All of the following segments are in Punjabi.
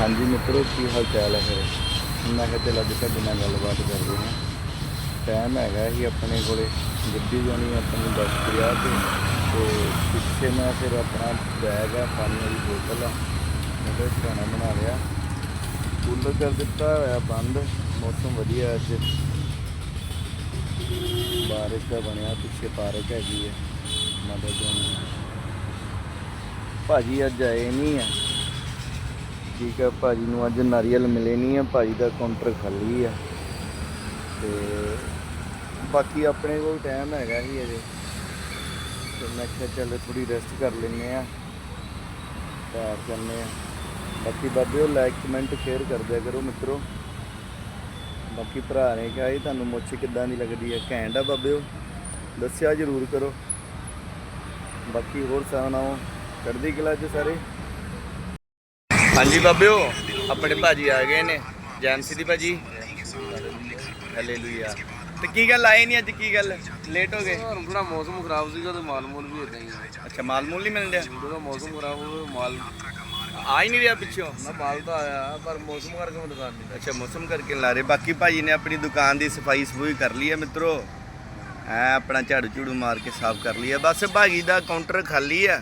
ਹਾਂਜੀ ਮਿੱਤਰੋ, ਕੀ ਹਾਲ ਚਾਲ ਹੈ ਫਿਰ? ਮੈਂ ਕਿਹਾ ਚੱਲ ਅੱਜ ਤੁਹਾਡੇ ਨਾਲ ਗੱਲਬਾਤ ਕਰਦੇ ਹਾਂ। ਟਾਈਮ ਹੈਗਾ ਹੀ ਆਪਣੇ ਕੋਲੇ, ਗੱਡੀ ਜਾਣੀ ਆਪਣੀ 10:50 ਤੇ ਤੇ ਪਿੱਛੇ ਮੈਂ ਫਿਰ ਆਪਣਾ ਬੈਗ ਆ, ਪਾਣੀ ਵਾਲੀ ਬੋਤਲ ਆ, ਉਹਦੇ ਖਾਣਾ ਬਣਾ ਲਿਆ। ਕੂਲਰ ਕਰ ਦਿੱਤਾ, ਹੋਇਆ ਬੰਦ, ਮੌਸਮ ਵਧੀਆ ਅੱਜ। ਬਾਰਿਸ਼ ਦਾ ਬਣਿਆ, ਪਿੱਛੇ ਪਾਰਕ ਹੈਗੀ ਹੈ ਮਾਤਾ ਜੀ। ਭਾਜੀ ਅੱਜ ਆਏ ਨਹੀਂ ਆ। ਠੀਕ ਹੈ ਭਾਜੀ ਨੂੰ ਅੱਜ ਨਾਰੀਅਲ ਮਿਲੇ ਨਹੀਂ ਆ, ਭਾਜੀ ਦਾ ਕਾਊਂਟਰ ਖਾਲੀ ਆ। ਤੇ ਬਾਕੀ ਆਪਣੇ ਕੋਲ ਟਾਈਮ ਹੈਗਾ ਹੀ ਅਜੇ। ਤੇ ਮੈਂ ਕਿਹਾ ਚੱਲ ਥੋੜੀ ਰੈਸਟ ਕਰ ਲੈਨੇ ਆ। ਘਰ ਜਾਂਦੇ ਆ। ਬਾਕੀ ਬਾਬਿਓ ਲਾਈਕ ਕਮੈਂਟ ਸ਼ੇਅਰ ਕਰ ਦਿਆ ਕਰੋ ਮਿੱਤਰੋ। ਬਾਕੀ ਭਰਾ ਨੇ ਕਿਹਾ ਇਹ ਤੁਹਾਨੂੰ ਮੁੱਛ ਕਿੱਦਾਂ ਦੀ ਲੱਗਦੀ ਹੈ ਘੈਂਟ ਆ ਬਾਬਿਓ ਦੱਸਿਆ ਜਰੂਰ ਕਰੋ। ਬਾਕੀ ਹੋਰ ਸੁਣਾਓ? ਚੜ੍ਹਦੀ ਕਲਾ ਚ ਸਾਰੇ? ਹਾਂਜੀ ਬਾਬਿਓ ਆਪਣੇ ਭਾਜੀ ਆ ਗਏ ਨੇ ਜੈਮਸੀ ਦੀ ਭਾਜੀ। ਹਾਲੇਲੂਇਆ ਤੇ ਕੀ ਗੱਲ ਆਏ ਨਹੀਂ ਅੱਜ ਕੀ ਗੱਲ? ਲੇਟ ਹੋ ਗਏ। ਹੁਣ ਥੋੜਾ ਮੌਸਮ ਖਰਾਬ ਸੀਗਾ ਤੇ ਮਾਲ ਮੂਲ ਵੀ ਇਦਾਂ ਹੀ ਆ। ਅੱਛਾ ਮਾਲ ਮੂਲ ਨਹੀਂ ਮਿਲ ਰਿਹਾ ਜਦੋਂ ਮੌਸਮ ਖਰਾਬ ਹੋਵੇ ਮਾਲ ਆ ਹੀ ਨਹੀਂ ਰਿਹਾ ਪਿੱਛੋਂ? ਨਾ ਮਾਲ ਤਾਂ ਆਇਆ ਪਰ ਮੌਸਮ ਕਰਕੇ ਮੈਂ ਦੁਕਾਨ ਨਹੀਂ ਅੱਛਾ ਮੌਸਮ ਕਰਕੇ ਲਾ ਰਹੇ। ਬਾਕੀ ਭਾਜੀ ਨੇ ਆਪਣੀ ਦੁਕਾਨ ਦੀ ਸਫ਼ਾਈ ਸਫੂਈ ਕਰ ਲਈ ਹੈ ਮਿੱਤਰੋ। ਐ ਆਪਣਾ ਝਾੜੂ ਝੂੜੂ ਮਾਰ ਕੇ ਸਾਫ਼ ਕਰ ਲਈ ਹੈ ਬਸ ਭਾਜੀ ਦਾ ਕਾਊਂਟਰ ਖਾਲੀ ਆ।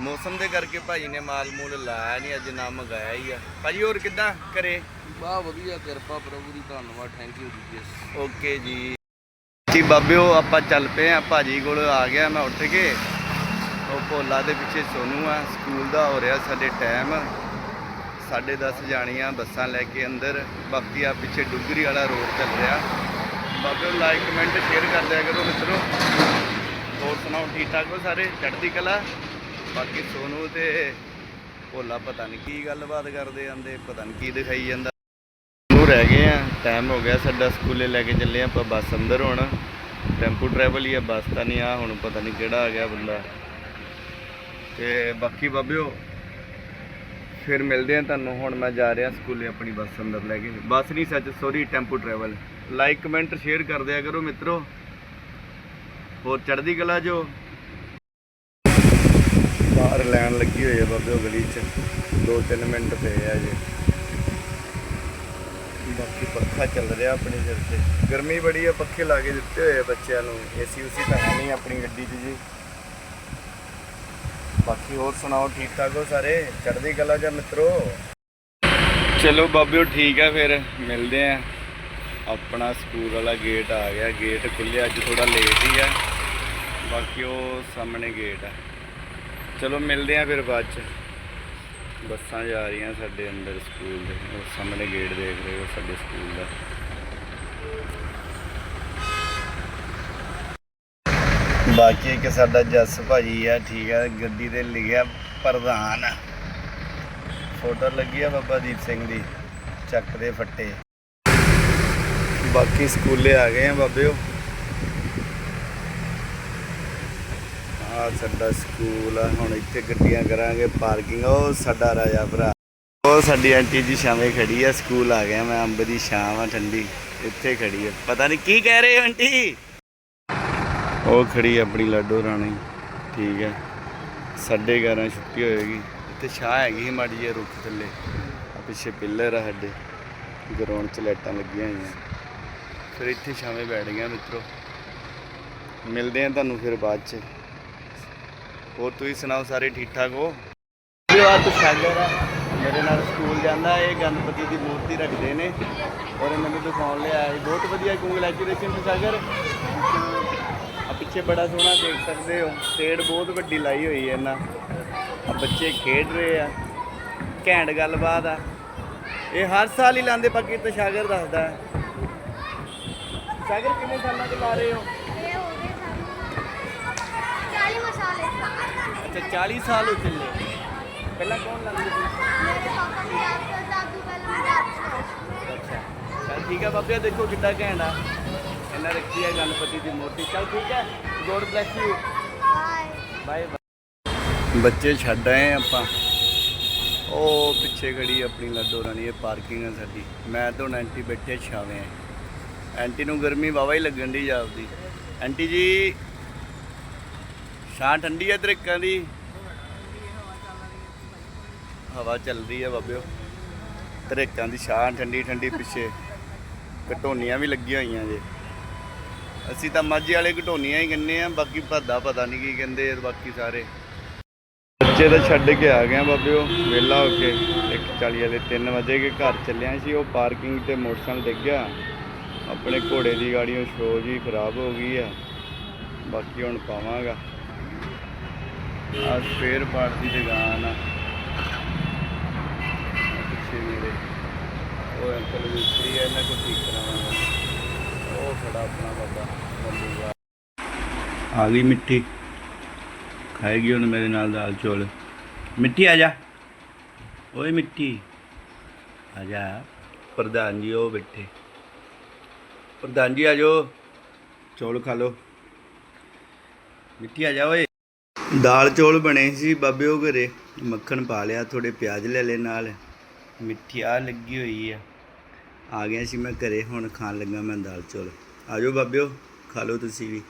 ਮੌਸਮ ਦੇ ਕਰਕੇ ਭਾਜੀ ਨੇ ਮਾਲ ਮੂਲ ਲਾਇਆ ਨਹੀਂ ਅੱਜ ਨਾ ਮੰਗਾਇਆ ਹੀ ਆ। ਭਾਜੀ ਹੋਰ ਕਿੱਦਾਂ ਕਰੇ ਬਾ ਵਧੀਆ ਕਿਰਪਾ ਪ੍ਰਭੂ ਦੀ ਧੰਨਵਾਦ ਥੈਂਕ ਯੂ ਜੀ ਓਕੇ ਜੀ। ਜੀ ਬਾਬਿਓ ਆਪਾਂ ਚੱਲ ਪਏ ਆ ਭਾਜੀ ਕੋਲ ਆ ਗਿਆ ਮੈਂ ਉੱਠ ਕੇ। ਉਹ ਭੋਲਾ ਦੇ ਪਿੱਛੇ ਸੋਨੂ ਆ ਸਕੂਲ ਦਾ ਹੋ ਰਿਹਾ ਸਾਡੇ ਟਾਈਮ 10:30 ਜਾਣੀਆਂ ਬੱਸਾਂ ਲੈ ਕੇ ਅੰਦਰ ਬਾਕੀ ਆ ਪਿੱਛੇ ਡੁੱਗਰੀ ਵਾਲਾ ਰੋਡ ਚੱਲ ਰਿਹਾ। ਬਾਬਿਓ ਲਾਈਕ ਕਮੈਂਟ ਸ਼ੇਅਰ ਕਰ ਦਿਆ ਕਰੋ ਮਿੱਤਰੋ। ਹੋਰ ਸੁਣਾਓ ਠੀਕ ਠਾਕ ਹੋ ਸਾਰੇ? ਚੜ੍ਹਦੀ ਕਲਾ? ਬਾਕੀ ਸੋਨੂ ਤੇ ਭੋਲਾ ਪਤਾ ਨਹੀਂ ਕੀ ਗੱਲਬਾਤ ਕਰਦੇ ਆਂਦੇ ਪਤਾ ਨਹੀਂ ਕੀ ਦਿਖਾਈ ਜਾਂਦਾ। ਨੂੰ ਰਹਿ ਗਏ ਆ ਟਾਈਮ ਹੋ ਗਿਆ ਸਾਡਾ ਸਕੂਲੇ ਲੈ ਕੇ ਚੱਲੇ ਆ, ਆਪਾਂ ਬੱਸ ਅੰਦਰ ਹੁਣ। ਟੈਂਪੂ ਟਰੈਵਲ ਹੀ ਆ, ਬੱਸ ਤਾਂ ਨਹੀਂ ਆ, ਹੁਣ ਪਤਾ ਨਹੀਂ ਕਿਹੜਾ ਆ ਗਿਆ ਬੰਦਾ। ਤੇ ਬਾਕੀ ਬਾਬਿਓ, ਫਿਰ ਮਿਲਦੇ ਆ ਤੁਹਾਨੂੰ। ਹੁਣ ਮੈਂ ਜਾ ਰਿਹਾ ਸਕੂਲੇ ਆਪਣੀ ਬੱਸ ਅੰਦਰ ਲੈ ਕੇ। ਬੱਸ ਨਹੀਂ ਸੱਚ sorry tempo travel like comment share ਕਰ ਦਿਆ ਕਰੋ ਮਿੱਤਰੋ। ਹੋਰ ਚੜ੍ਹਦੀ ਕਲਾ ਜੋ ਬਾਹਰ ਲੱਗੀ ਹੋਈ ਹੈ ਬਾਬਿਓ ਗਲੀ 'ਚ। 2-3 ਮਿੰਟ ਪਏ ਆ ਜੇ ਬਾਕੀ ਪੱਖਾ ਚੱਲ ਰਿਹਾ ਆਪਣੇ ਸਿਰ ਤੇ। ਗਰਮੀ ਬੜੀ ਆ, ਪੱਖੇ ਲਾ ਕੇ ਦਿੱਤੇ ਹੋਏ ਆ ਬੱਚਿਆਂ ਨੂੰ। ਏਸੀ ਉਸੀ ਤਾਂ ਹੈ ਨਹੀਂ ਆਪਣੀ ਗੱਡੀ 'ਚ ਜੀ। ਬਾਕੀ ਹੋਰ ਸੁਣਾਓ ਠੀਕ ਠਾਕ ਹੋ ਸਾਰੇ? ਚੜ੍ਹਦੀ ਕਲਾ ਜਾਂ ਮਿੱਤਰੋ? ਚਲੋ ਬਾਬਿਓ, ਠੀਕ ਆ ਫਿਰ। ਮਿਲਦੇ ਆ। ਆਪਣਾ ਸਕੂਲ ਵਾਲਾ ਗੇਟ ਆ ਗਿਆ। ਗੇਟ ਖੁੱਲਿਆ ਅੱਜ ਥੋੜਾ ਲੇਟ ਹੀ ਆ। ਬਾਕੀ ਉਹ ਸਾਹਮਣੇ ਗੇਟ ਆ। ਚਲੋ ਮਿਲਦੇ ਆ ਫਿਰ ਬਾਅਦ ਚ। ਬੱਸਾਂ ਜਾ ਰਹੀਆਂ ਸਾਡੇ ਅੰਦਰ ਸਕੂਲ ਦੇ। ਉਹ ਸਾਹਮਣੇ ਗੇਟ ਦੇਖ ਰਹੇ ਹੋ ਸਾਡੇ ਸਕੂਲ ਦਾ। ਬਾਕੀ ਇੱਕ ਸਾਡਾ ਜੱਸ ਭਾਜੀ ਆ, ਠੀਕ ਆ, ਗੱਡੀ ਤੇ ਲਿਖਿਆ ਪ੍ਰਧਾਨ। ਫੋਟੋ ਲੱਗੀ ਆ ਬਾਬਾ ਦੀਪ ਸਿੰਘ ਦੀ, ਚੱਕ ਦੇ ਫੱਟੇ। ਬਾਕੀ ਸਕੂਲੇ ਆ ਗਏ ਆ ਬਾਬਿਓ। ਆ ਸਾਡਾ ਸਕੂਲ ਆ, ਹੁਣ ਇੱਥੇ ਗੱਡੀਆਂ ਕਰਾਂਗੇ ਪਾਰਕਿੰਗ ਉਹ ਸਾਡਾ ਰਾਜਾ ਭਰਾ। ਉਹ ਸਾਡੀ ਆਂਟੀ ਜੀ ਸ਼ਾਮੇ ਖੜੀ ਆ, ਸਕੂਲ ਆ ਗਿਆ ਮੈਂ, ਅੰਬ ਦੀ ਛਾਂ ਆ ਠੰਡੀ, ਇੱਥੇ ਖੜੀ ਆ। ਪਤਾ ਨਹੀਂ ਕੀ ਕਹਿ ਰਹੇ ਆਂਟੀ? ਉਹ ਖੜੀ ਆਪਣੀ ਲਾਡੋ ਰਾਣੀ, ਠੀਕ ਹੈ ਸਾਢੇ 11 ਛੁੱਟੀ ਹੋਏਗੀ, ਇੱਥੇ ਛਾਂ ਹੈਗੀ ਸੀ ਮਾੜੀ ਜਿਹੀ ਰੁੱਖ ਥੱਲੇ ਆ ਪਿੱਛੇ ਪਿੱਲਰ ਆ ਸਾਡੇ, ਗਰਾਊਂਡ 'ਚ ਲਾਈਟਾਂ ਲੱਗੀਆਂ ਹੋਈਆਂ। ਫਿਰ ਇੱਥੇ ਛਾਵੇਂ ਬੈਠ ਗਿਆ ਮਿੱਤਰੋ। ਮਿਲਦੇ ਆ ਤੁਹਾਨੂੰ ਫਿਰ ਬਾਅਦ 'ਚ। ਹੋਰ ਤੁਸੀਂ ਸੁਣਾਓ ਸਾਰੇ ਠੀਕ ਠਾਕ ਹੋ? ਵਿਵਾਹ ਤੋਂ ਸਾਗਰ। ਆ ਮੇਰੇ ਨਾਲ ਸਕੂਲ ਜਾਂਦਾ ਇਹ ਗਣਪਤੀ ਦੀ ਮੂਰਤੀ ਰੱਖਦੇ ਨੇ। ਔਰ ਇਹ ਮੈਨੂੰ ਦਿਖਾਉਣ ਲਿਆ ਹੈ ਬਹੁਤ ਵਧੀਆ ਕੰਗ੍ਰੈਚੁਲੇਸ਼ਨ ਸਾਗਰ। ਆ ਪਿੱਛੇ ਬੜਾ ਸੋਹਣਾ ਦੇਖ ਸਕਦੇ ਹੋ। ਸਟੇਡ ਬਹੁਤ ਵੱਡੀ ਲਾਈ ਹੋਈ ਹੈ ਇਹਨਾਂ। ਆ ਬੱਚੇ ਖੇਡ ਰਹੇ ਆ। ਘੈਂਟ ਗੱਲਬਾਤ ਆ। ਇਹ ਹਰ ਸਾਲ ਹੀ ਲਾਉਂਦੇ, ਬਾਕੀ ਤਾਂ ਸਾਗਰ ਦੱਸਦਾ। ਸਾਗਰ, ਕਿੰਨੇ ਸਾਲਾਂ ਤੋਂ ਲਾ ਰਹੇ ਹੋ ਗਏ ਸਾਨੂੰ 40 ਮਸਾਲੇ ਅੱਛਾ 40 ਸਾਲ ਹੋ ਚੱਲੇ। ਪਹਿਲਾਂ ਕੌਣ ਲਾਉਂਦੇ ਸੀ? ਮੇਰੇ ਪਾਪਾ ਨੇ ਯਾਦ ਕਰ ਦਾਦੂ ਪਹਿਲਾਂ ਯਾਦ ਕਰ ਅੱਛਾ। ਚਲ ਠੀਕ ਹੈ ਬਾਬਿਆ ਦੇਖੋ ਕਿੱਡਾ ਘੈਂਟ ਆ। ਇਹਨਾਂ ਰੱਖੀ ਹੈ ਗਣਪਤੀ ਦੀ ਮੂਰਤੀ। ਚਲ ਠੀਕ ਹੈ ਗੋਡ ਬlesਸ ਯੂ ਬਾਏ ਬੱਚੇ ਛੱਡ ਆਏ ਆਪਾਂ। ਉਹ ਪਿੱਛੇ ਖੜੀ ਆਪਣੀ ਲੱਡੋ ਰਾਣੀ, ਇਹ ਪਾਰਕਿੰਗ ਹੈ ਸਾਡੀ। ਮੈਂ ਤੋਂ ਐਂਟੀ ਬੈਠੇ ਛਾਵੇਂ ਐਂਟੀ ਨੂੰ ਗਰਮੀ ਵਾਵਾ ਹੀ ਲੱਗਣ ਦੀ ਜਾਪਦੀ ਆਂਟੀ ਜੀ ਛਾਂ ਠੰਡੀ ਹੈ ਤਰੀਕਾਂ ਦੀ। ਹਵਾ ਚੱਲ ਰਹੀ ਹੈ ਬਾਬਿਓ ਤਰੇਕਾਂ ਦੀ ਛਾਂ ਠੰਡੀ ਠੰਡੀ ਪਿੱਛੇ। ਘਟੋਨੀਆਂ ਵੀ ਲੱਗੀਆਂ ਹੋਈਆਂ ਜੇ। ਅਸੀਂ ਤਾਂ ਮਾਝੇ ਵਾਲੇ ਘਟੋਨੀਆਂ ਹੀ ਕਹਿੰਦੇ ਆ, ਬਾਕੀ ਭਾਦਾ ਪਤਾ ਨਹੀਂ ਕੀ ਕਹਿੰਦੇ ਬਾਕੀ ਸਾਰੇ। ਬੱਚੇ ਤਾਂ ਛੱਡ ਕੇ ਆ ਗਏ ਆ ਬਾਬਿਓ, ਵਿਹਲਾ ਹੋ ਕੇ। 1:40 ਵਾਲੇ 3 ਵਜੇ ਕੇ ਘਰ ਚੱਲਿਆ ਸੀ, ਉਹ ਪਾਰਕਿੰਗ ਤੇ ਮੋਟਰਸਾਈਕਲ ਡਿੱਗ ਗਿਆ ਆਪਣੇ ਘੋੜੇ ਦੀ ਗਾੜੀਆਂ ਸ਼ੋ ਜੀ ਖਰਾਬ ਹੋ ਗਈ ਆ। ਬਾਕੀ ਹੁਣ ਪਾਵਾਂਗਾ। ਆ ਸਪੇਅਰ ਪਾਰਟ ਦੀ ਦੁਕਾਨ ਆ। ਪਿੱਛੇ ਮੇਰੇ। ਉਹ ਅੰਕਲ ਮਿਸਤਰੀ ਆ, ਇਹਨਾਂ ਕੋਲ ਠੀਕ ਕਰਾਵਾਂਗਾ। ਉਹ ਖੜਾ ਆਪਣਾ ਬਾਬਾ ਬੰਦੂਗਾ। ਆ ਗਈ ਮਿੱਟੀ ਖਾਏਗੀ ਉਹਨੇ ਮੇਰੇ ਨਾਲ ਦਾਲ ਚੌਲ। ਮਿੱਟੀ ਆ ਜਾ। ਓਏ ਮਿੱਟੀ ਆ ਜਾ। ਪ੍ਰਧਾਨ ਜੀ, ਉਹ ਬੈਠੇ। ਪ੍ਰਧਾਨ ਜੀ ਆ ਜਾਓ। ਚੌਲ ਖਾ ਲਓ। ਮਿੱਟੀ ਆ ਜਾ ਓਏ। ਦਾਲ ਚੌਲ ਬਣੇ ਸੀ ਬਾਬੇ ਉਹ ਘਰੇ। ਮੱਖਣ ਪਾ ਲਿਆ ਥੋੜੇ ਪਿਆਜ਼ ਲੈ ਲੈ ਨਾਲ। ਮਿੱਠੀ ਆ ਲੱਗੀ ਹੋਈ ਆ। ਆ ਗਿਆ ਸੀ ਮੈਂ ਘਰੇ, ਹੁਣ ਖਾਣ ਲੱਗਾ ਮੈਂ ਦਾਲ ਚੌਲ। ਆ ਜਾਓ ਬਾਬਿਓ, ਖਾ ਲਓ ਤੁਸੀਂ ਵੀ।